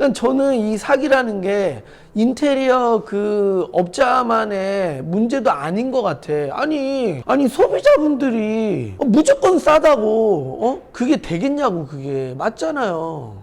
그러니까 저는 이 사기라는 게 인테리어 그 업자만의 문제도 아닌 것 같아. 아니, 아니 소비자분들이 어, 무조건 싸다고, 어? 그게 되겠냐고, 그게. 맞잖아요.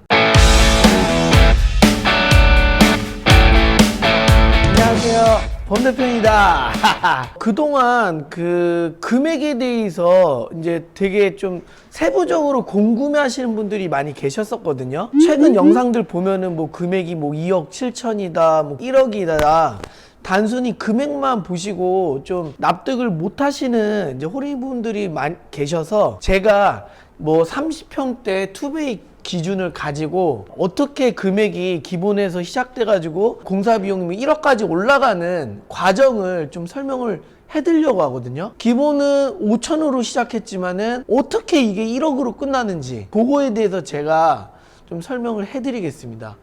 안녕하세요. 범 대표입니다. 그동안 그 금액에 대해서 이제 되게 좀 세부적으로 궁금해 하시는 분들이 많이 계셨었거든요. 최근 영상들 보면은 뭐 금액이 뭐 2억 7천이다, 뭐 1억이다. 단순히 금액만 보시고 좀 납득을 못 하시는 이제 호리분들이 많이 계셔서 제가 뭐 30평대 투베이 기준을 가지고 어떻게 금액이 기본에서 시작돼 가지고 공사 비용이 1억까지 올라가는 과정을 좀 설명을 해드리려고 하거든요. 기본은 5천으로 시작했지만은 어떻게 이게 1억으로 끝나는지 그거에 대해서 제가 좀 설명을 해드리겠습니다.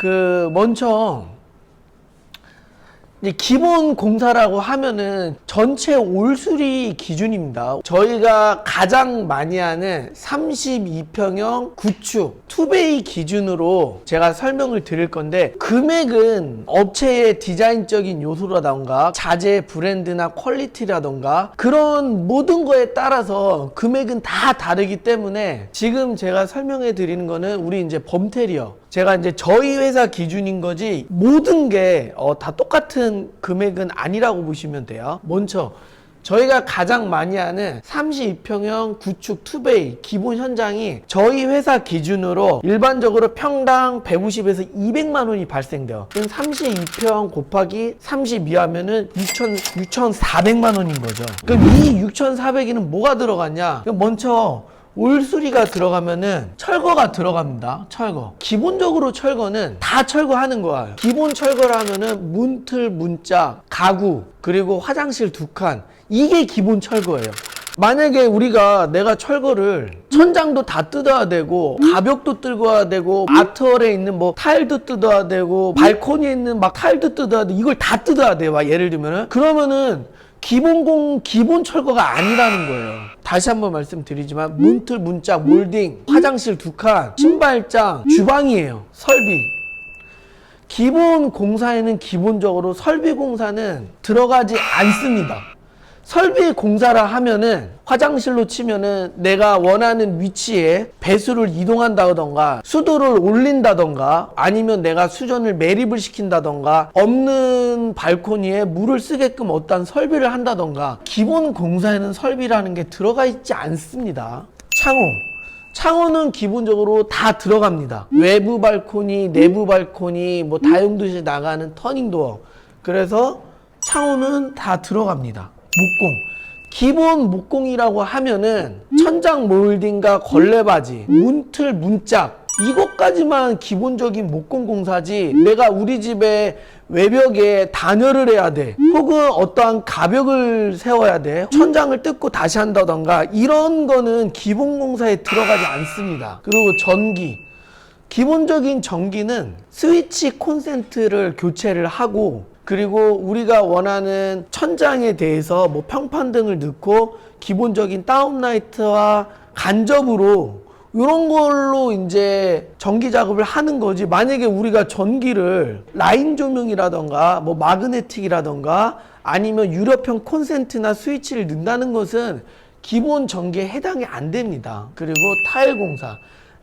그 먼저 이제 기본 공사라고 하면은 전체 올수리 기준입니다. 저희가 가장 많이 하는 32평형 구축 투베이 기준으로 제가 설명을 드릴 건데 금액은 업체의 디자인적인 요소라던가 자재 브랜드나 퀄리티라던가 그런 모든 거에 따라서 금액은 다 다르기 때문에 지금 제가 설명해 드리는 거는 우리 이제 범테리어 제가 이제 저희 회사 기준인 거지 모든 게 어, 다 똑같은 금액은 아니라고 보시면 돼요. 먼저 저희가 가장 많이 하는 32평형 구축 투베이 기본 현장이 저희 회사 기준으로 일반적으로 평당 150에서 200만 원이 발생돼요. 그럼 32평 곱하기 32 하면은 6천 6,400만 원인 거죠. 그럼 이 6,400에는 뭐가 들어갔냐? 먼저 올수리가 들어가면은 철거가 들어갑니다. 철거. 기본적으로 철거는 다 철거하는 거예요. 기본 철거를 하면은 문틀, 문짝, 가구, 그리고 화장실 두 칸. 이게 기본 철거예요. 만약에 우리가 내가 철거를 천장도 다 뜯어야 되고 가벽도 뜯어야 되고 아트월에 있는 뭐 타일도 뜯어야 되고 발코니에 있는 막 타일도 뜯어야 돼 이걸 다 뜯어야 돼. 막 예를 들면은 그러면은 기본 공 기본 철거가 아니라는 거예요. 다시 한번 말씀드리지만 문틀, 문짝, 몰딩, 화장실 두 칸, 신발장, 주방이에요. 설비. 기본 공사에는 기본적으로 설비 공사는 들어가지 않습니다. 설비 공사를 하면은 화장실로 치면은 내가 원하는 위치에 배수를 이동한다던가 수도를 올린다던가 아니면 내가 수전을 매립을 시킨다던가 없는 발코니에 물을 쓰게끔 어떤 설비를 한다던가 기본 공사에는 설비라는 게 들어가 있지 않습니다. 창호. 창호는 기본적으로 다 들어갑니다. 외부 발코니, 내부 발코니, 뭐 다용도실 나가는 터닝도어. 그래서 창호는 다 들어갑니다. 목공. 기본 목공이라고 하면은 천장 몰딩과 걸레바지, 문틀, 문짝. 이것까지만 기본적인 목공 공사지 내가 우리 집에 외벽에 단열을 해야 돼. 혹은 어떠한 가벽을 세워야 돼. 천장을 뜯고 다시 한다던가 이런 거는 기본 공사에 들어가지 않습니다. 그리고 전기. 기본적인 전기는 스위치 콘센트를 교체를 하고 그리고 우리가 원하는 천장에 대해서 뭐 평판 등을 넣고 기본적인 다운라이트와 간접으로 이런 걸로 이제 전기 작업을 하는 거지. 만약에 우리가 전기를 라인 조명이라던가 뭐 마그네틱이라던가 아니면 유럽형 콘센트나 스위치를 넣는다는 것은 기본 전기에 해당이 안 됩니다. 그리고 타일 공사.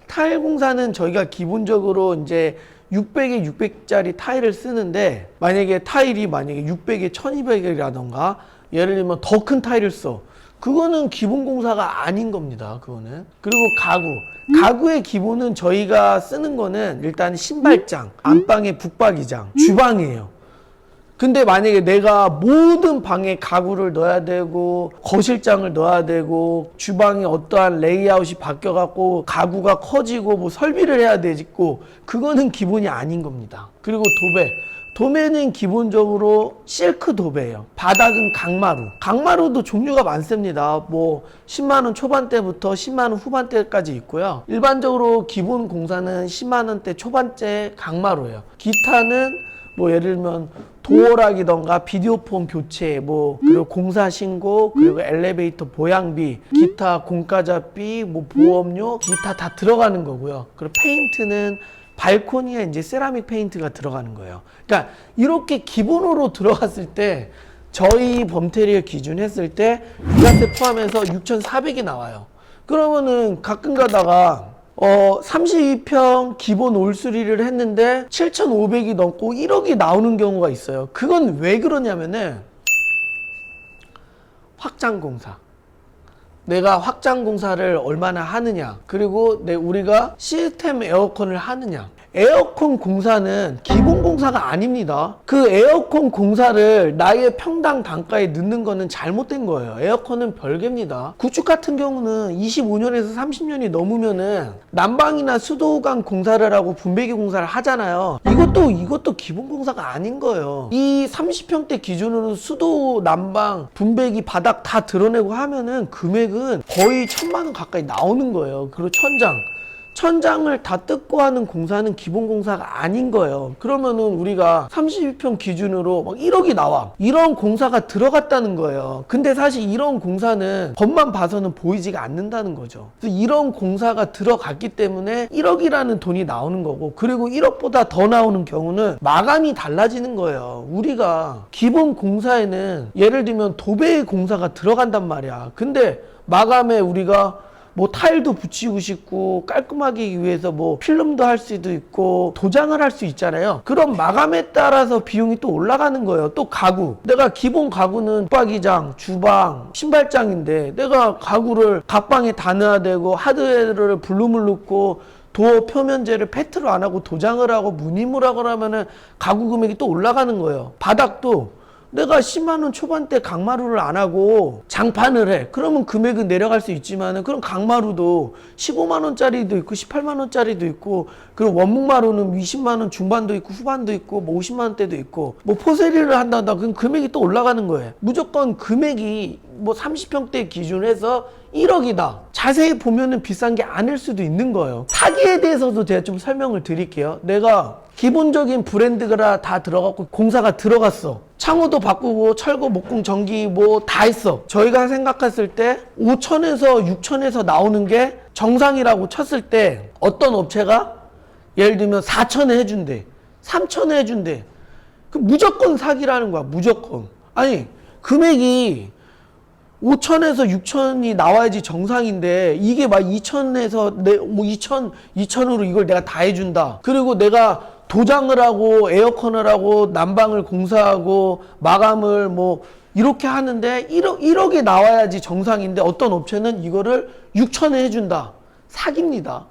타일 공사는 저희가 기본적으로 이제 600에 600짜리 타일을 쓰는데 만약에 타일이 만약에 600에 1200이라던가 예를 들면 더 큰 타일을 써. 그거는 기본 공사가 아닌 겁니다 그거는. 그리고 가구. 가구의 기본은 저희가 쓰는 거는 일단 신발장 안방에 북박이장 주방이에요 근데 만약에 내가 모든 방에 가구를 넣어야 되고 거실장을 넣어야 되고 주방에 어떠한 레이아웃이 바뀌어 갖고 가구가 커지고 뭐 설비를 해야 되고 그거는 기본이 아닌 겁니다. 그리고 도배. 도매는 기본적으로 실크 도배예요. 바닥은 강마루. 강마루도 종류가 많습니다. 뭐 10만 원 초반대부터 10만 원 후반대까지 있고요. 일반적으로 기본 공사는 10만 원대 초반대 강마루예요. 기타는 뭐 예를 들면 도어락이던가 비디오폰 교체 뭐 그리고 공사 신고 그리고 엘리베이터 보양비 기타 공과자비 뭐 보험료 기타 다 들어가는 거고요 그리고 페인트는 발코니에 이제 세라믹 페인트가 들어가는 거예요. 그러니까 이렇게 기본으로 들어갔을 때 저희 범테리어 기준 했을 때 부가세 포함해서 6,400이 나와요. 그러면은 가끔 가다가 어 32평 기본 올수리를 했는데 7,500이 넘고 1억이 나오는 경우가 있어요. 그건 왜 그러냐면은 확장 공사. 내가 확장 공사를 얼마나 하느냐 그리고 내 우리가 시스템 에어컨을 하느냐 에어컨 공사는 기본 공사가 아닙니다. 그 에어컨 공사를 나의 평당 단가에 넣는 거는 잘못된 거예요. 에어컨은 별개입니다. 구축 같은 경우는 25년에서 30년이 넘으면은 난방이나 수도관 공사를 하고 분배기 공사를 하잖아요. 이것도 이것도 기본 공사가 아닌 거예요. 이 30평대 기준으로 수도 난방 분배기 바닥 다 드러내고 하면은 금액은 거의 천만 원 가까이 나오는 거예요. 그리고 천장 천장을 다 뜯고 하는 공사는 기본 공사가 아닌 거예요. 그러면은 우리가 32평 기준으로 막 1억이 나와. 이런 공사가 들어갔다는 거예요. 근데 사실 이런 공사는 겉만 봐서는 보이지가 않는다는 거죠. 이런 공사가 들어갔기 때문에 1억이라는 돈이 나오는 거고, 그리고 1억보다 더 나오는 경우는 마감이 달라지는 거예요. 우리가 기본 공사에는 예를 들면 도배의 공사가 들어간단 말이야. 근데 마감에 우리가 뭐 타일도 붙이고 싶고 깔끔하기 위해서 뭐 필름도 할 수도 있고 도장을 할 수 있잖아요. 그런 마감에 따라서 비용이 또 올라가는 거예요. 또 가구. 내가 기본 가구는 붙박이장, 주방, 신발장인데 내가 가구를 각방에 다 넣어야 되고 하드웨어를 블룸을 넣고 도어 표면재를 페트로 안 하고 도장을 하고 무늬물 하고 하면은 가구 금액이 또 올라가는 거예요. 바닥도 내가 10만 원 초반대 강마루를 안 하고 장판을 해. 그러면 금액은 내려갈 수 있지만은 그럼 강마루도 15만 원짜리도 있고 18만 원짜리도 있고 그리고 원목마루는 20만 원 중반도 있고 후반도 있고 뭐 50만 원대도 있고 뭐 포세리를 한다다 그럼 금액이 또 올라가는 거예요. 무조건 금액이 뭐 30평대 기준으로 해서 1억이다. 자세히 보면은 비싼 게 아닐 수도 있는 거예요. 사기에 대해서도 제가 좀 설명을 드릴게요. 내가 기본적인 브랜드가 다 들어갔고 공사가 들어갔어. 창호도 바꾸고 철거 목공 전기 뭐 다 했어. 저희가 생각했을 때 5천에서 6천에서 나오는 게 정상이라고 쳤을 때 어떤 업체가 예를 들면 4천에 해준대. 3천에 해준대. 그 무조건 사기라는 거야. 무조건. 아니 금액이 5천에서 6천이 나와야지 정상인데 이게 막 2천에서 내뭐 2천 2천으로 이걸 내가 다 해준다. 그리고 내가 도장을 하고 에어컨을 하고 난방을 공사하고 마감을 뭐 이렇게 하는데 1억 1억이 나와야지 정상인데 어떤 업체는 이거를 6천에 해준다. 사기입니다.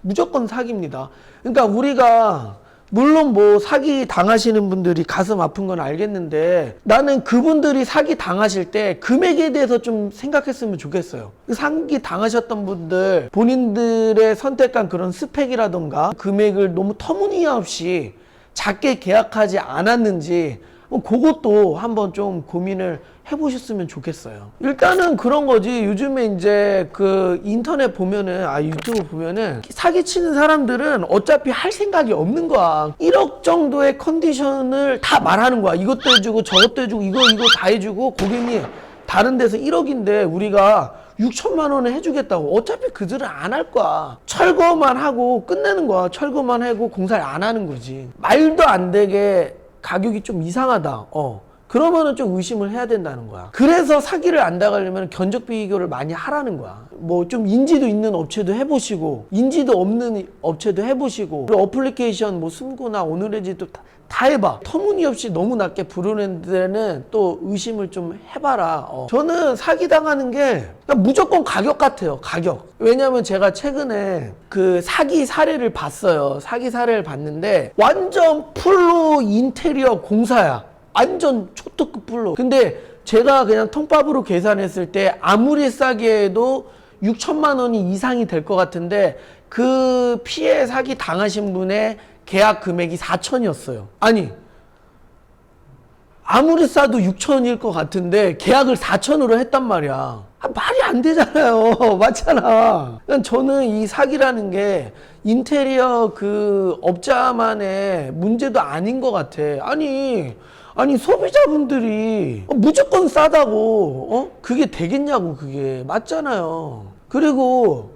무조건 사기입니다. 그러니까 우리가 물론 뭐 사기 당하시는 분들이 가슴 아픈 건 알겠는데 나는 그분들이 사기 당하실 때 금액에 대해서 좀 생각했으면 좋겠어요. 그 사기 당하셨던 분들 본인들의 선택한 그런 스펙이라던가 금액을 너무 터무니없이 작게 계약하지 않았는지 뭐 그것도 한번 좀 고민을 해보셨으면 좋겠어요. 일단은 그런 거지. 요즘에 이제 그 인터넷 보면은, 아, 유튜브 보면은 사기치는 사람들은 어차피 할 생각이 없는 거야. 1억 정도의 컨디션을 다 말하는 거야. 이것도 해주고 저것도 해주고 이거, 이거 다 해주고 고객님 다른 데서 1억인데 우리가 6천만 원에 해주겠다고. 어차피 그들은 안 할 거야. 철거만 하고 끝내는 거야. 철거만 하고 공사를 안 하는 거지. 말도 안 되게 가격이 좀 이상하다. 어. 그러면은 좀 의심을 해야 된다는 거야. 그래서 사기를 안 당하려면 견적 비교를 많이 하라는 거야. 뭐 좀 인지도 있는 업체도 해보시고, 인지도 없는 업체도 해보시고, 어플리케이션 뭐 숨고나 오늘의 지도 다, 다 해봐. 터무니없이 너무 낮게 부르는 데는 또 의심을 좀 해봐라. 어. 저는 사기 당하는 게 그냥 무조건 가격 같아요. 가격. 왜냐면 제가 최근에 그 사기 사례를 봤어요. 사기 사례를 봤는데 완전 풀로 인테리어 공사야. 완전 초특급 풀로. 근데 제가 그냥 통밥으로 계산했을 때 아무리 싸게 해도 6천만 원이 이상이 될 것 같은데 그 피해 사기 당하신 분의 계약 금액이 4천이었어요. 아니 아무리 싸도 6천일 것 같은데 계약을 4천으로 했단 말이야. 아, 말이 안 되잖아요. 맞잖아. 그러니까 저는 이 사기라는 게 인테리어 그 업자만의 문제도 아닌 것 같아. 아니, 아니 소비자분들이 무조건 싸다고 어 그게 되겠냐고 그게 맞잖아요. 그리고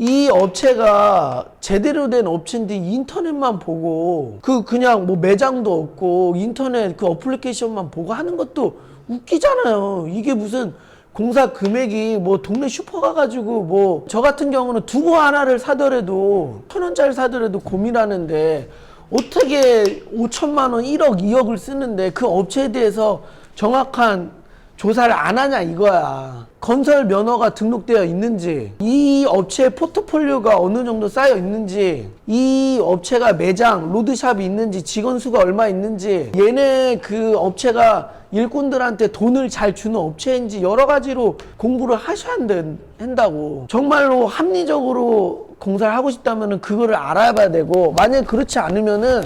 이 업체가 제대로 된 업체인데 인터넷만 보고 그 그냥 뭐 매장도 없고 인터넷 그 어플리케이션만 보고 하는 것도 웃기잖아요. 이게 무슨 공사 금액이 뭐 동네 슈퍼 가가지고 뭐 저 같은 경우는 두부 하나를 사더라도 천 원짜리 사더라도 고민하는데 어떻게 5천만 원, 1억, 2억을 쓰는데 그 업체에 대해서 정확한 조사를 안 하냐 이거야. 건설 면허가 등록되어 있는지, 이 업체의 포트폴리오가 어느 정도 쌓여 있는지, 이 업체가 매장, 로드샵이 있는지, 직원 수가 얼마 있는지, 얘네 그 업체가 일꾼들한테 돈을 잘 주는 업체인지 여러 가지로 공부를 하셔야 된- 한다고. 정말로 합리적으로 공사를 하고 싶다면 그거를 알아봐야 되고, 만약에 그렇지 않으면은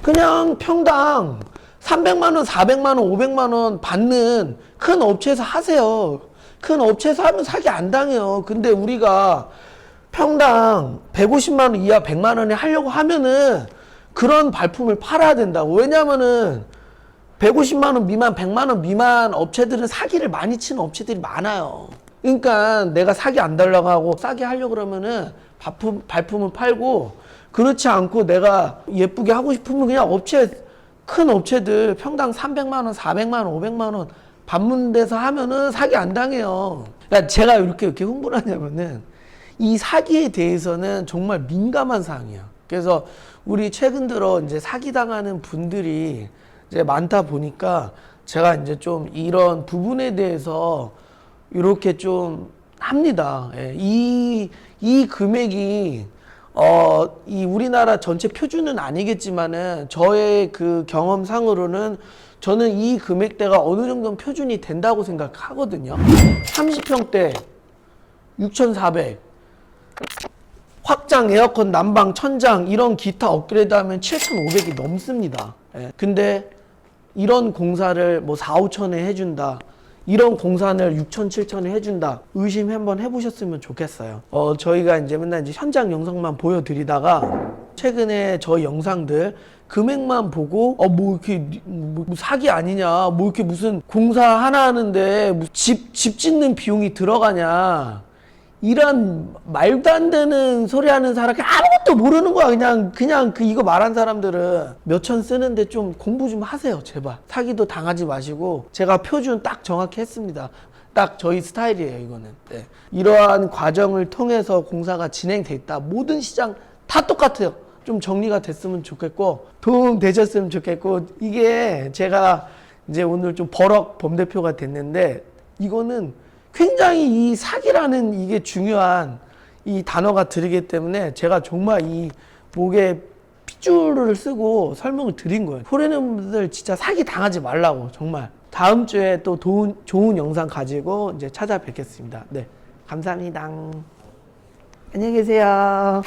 그냥 평당 300만 원, 400만 원, 500만 원 받는 큰 업체에서 하세요. 큰 업체에서 하면 사기 안 당해요. 근데 우리가 평당 150만 원 이하 100만 원에 하려고 하면은 그런 발품을 팔아야 된다고. 왜냐면은 150만 원 미만, 100만 원 미만 업체들은 사기를 많이 치는 업체들이 많아요. 그러니까 내가 사기 안 달라고 하고 싸게 하려고 그러면은 발품, 발품을 팔고 그렇지 않고 내가 예쁘게 하고 싶으면 그냥 업체 큰 업체들 평당 300만 원, 400만 원, 500만 원 데서 하면은 사기 안 당해요. 그러니까 제가 이렇게 이렇게 홍보를 하냐면은 이 사기에 대해서는 정말 민감한 사항이야. 그래서 우리 최근 들어 이제 사기 당하는 분들이 이제 많다 보니까 제가 이제 좀 이런 부분에 대해서 이렇게 좀 합니다. 예, 이, 이 금액이 어, 이 우리나라 전체 표준은 아니겠지만은 저의 그 경험상으로는 저는 이 금액대가 어느 정도는 표준이 된다고 생각하거든요. 30평대 6,400 확장 에어컨 난방 천장 이런 기타 업그레이드 하면 7,500이 넘습니다. 예. 근데 이런 공사를 뭐 4, 5천에 해준다. 이런 공사를 6천, 7천에 해준다. 의심 한번 해보셨으면 좋겠어요. 어, 저희가 이제 맨날 이제 현장 영상만 보여드리다가 최근에 저희 영상들 금액만 보고 어 뭐 이렇게 뭐 사기 아니냐 뭐 이렇게 무슨 공사 하나 하는데 집집 짓는 비용이 들어가냐 이런 말도 안 되는 소리 하는 사람 아무것도 모르는 거야. 그냥 그냥 그 이거 말한 사람들은 몇 천 쓰는데 좀 공부 좀 하세요. 제발. 사기도 당하지 마시고. 제가 표준 딱 정확히 했습니다. 딱 저희 스타일이에요 이거는. 네. 이러한 과정을 통해서 공사가 진행돼 있다. 모든 시장 다 똑같아요. 좀 정리가 됐으면 좋겠고 도움 되셨으면 좋겠고 이게 제가 이제 오늘 좀 버럭 범대표가 됐는데 이거는 굉장히 이 사기라는 이게 중요한 이 단어가 들이기 때문에 제가 정말 이 목에 핏줄을 쓰고 설명을 드린 거예요. 포레는 분들 진짜 사기 당하지 말라고 정말. 다음 주에 또 좋은, 좋은 영상 가지고 이제 찾아뵙겠습니다. 네. 감사합니다. 안녕히 계세요.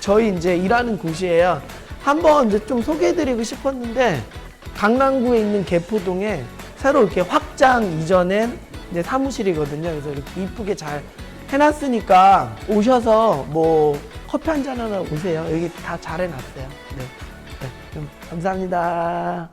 저희 이제 일하는 곳이에요. 한번 이제 좀 소개해드리고 싶었는데 강남구에 있는 개포동에 새로 이렇게 확장 이전한 이제 사무실이거든요. 그래서 이렇게 이쁘게 잘 해놨으니까 오셔서 뭐 커피 한잔 하러 오세요. 여기 다 잘 해놨어요. 네. 네. 감사합니다.